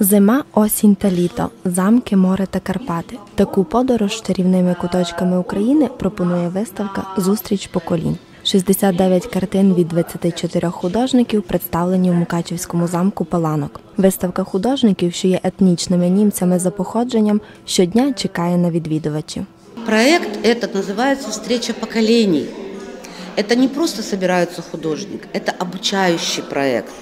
Зима, осінь та літо, замки, море та Карпати. Таку подорож чарівними куточками України пропонує виставка Зустріч поколінь. 69 картин від 24 художників представлені в Мукачівському замку Паланок. Виставка художників, що є етнічними німцями за походженням, щодня чекає на відвідувачів. Проект этот называется «Встреча поколений». Это не просто собираются художник, это обучающий проект.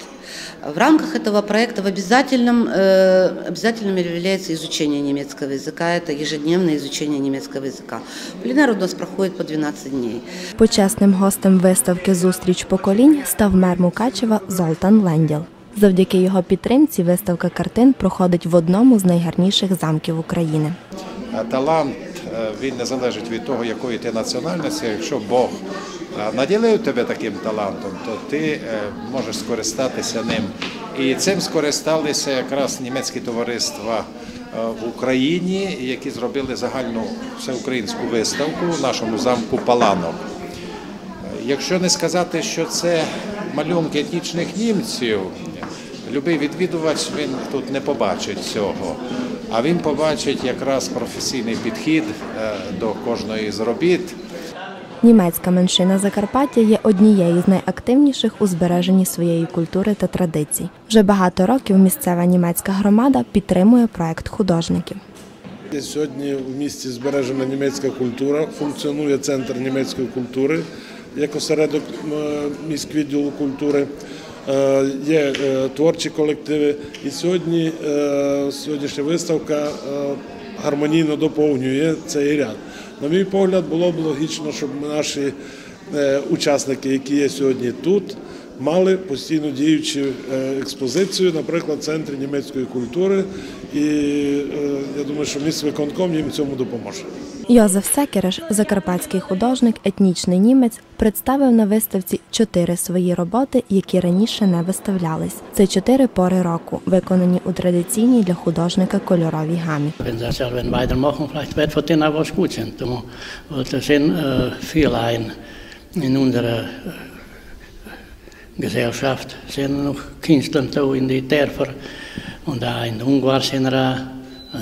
В рамках этого проекта в обязательном, э, обязательным является изучение немецкого языка. Это ежедневное изучение немецкого языка. Пленер у нас проходит по 12 дней. Почесним гостем виставки Зустріч поколінь став мер Мукачева Золтан Ленділ. Завдяки його підтримці виставка картин проходить в одному з найгарніших замків України. А Талант е, він не залежить від того, якої ти національності. Якщо Бог е, наділив тебе таким талантом, то ти е, можеш скористатися ним. І цим скористалися якраз німецькі товариства е, в Україні, які зробили загальну всеукраїнську виставку в нашому замку Паланок. Якщо не сказати, що це малюнки етнічних німців, любий відвідувач він тут не побачить цього. А він побачить якраз професійний підхід е, до кожної з робіт. Німецька меншина Закарпаття є однією з найактивніших у збереженні своєї культури та традицій. Вже багато років місцева німецька громада підтримує проект художників. Сьогодні в місті збережена німецька культура, функціонує центр німецької культури як осередок міськвідділу культури. Е, Є е, творчі колективи, і сьогодні е, сьогоднішня виставка гармонійно доповнює цей ряд. На мій погляд, було б логічно, щоб наші учасники, які є сьогодні тут, мали постійно діючу е, експозицію, наприклад, в центрі німецької культури. І е, я думаю, що міськвиконком їм цьому допоможе. Йозеф Секереш, закарпатський художник, етнічний німець, представив на виставці чотири свої роботи, які раніше не виставлялись. Це чотири пори року, виконані у традиційній для художника кольоровій гамі. Wenn Sie das ja wenn weitermachen, vielleicht wird von denen auch was Da da äh, in unserer äh, Gesellschaft, sind noch Künstler da in die Dörfer und auch in Ungarn sind äh,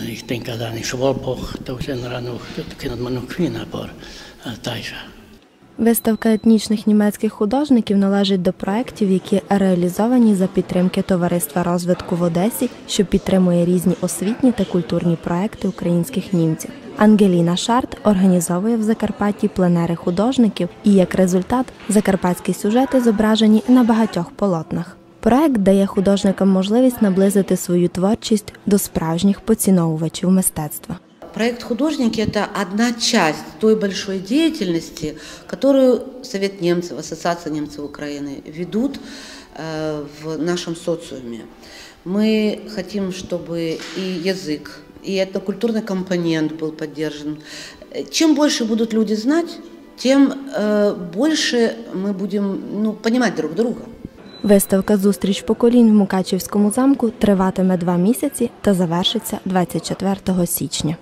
ich denke auch in Schwalbach, da sind auch noch, da kennt man noch Queen ein paar äh, Deutsche. Виставка етнічних німецьких художників належить до проєктів, які реалізовані за підтримки Товариства розвитку в Одесі, що підтримує різні освітні та культурні проекти українських німців. Ангеліна Шарт організовує в Закарпатті пленери художників, і як результат закарпатські сюжети зображені на багатьох полотнах. Проект дає художникам можливість наблизити свою творчість до справжніх поціновувачів мистецтва. Проект «Художники» – это одна часть той большой деятельности, которую Совет немцев, Ассоциация немцев Украины ведут э, в нашем социуме. Мы хотим, чтобы и язык, и этнокультурный компонент был поддержан. Чем больше будут люди знать, тем э, больше мы будем ну, понимать друг друга. Виставка Зустріч поколінь в Мукачівському замку триватиме два місяці та завершиться 24 січня.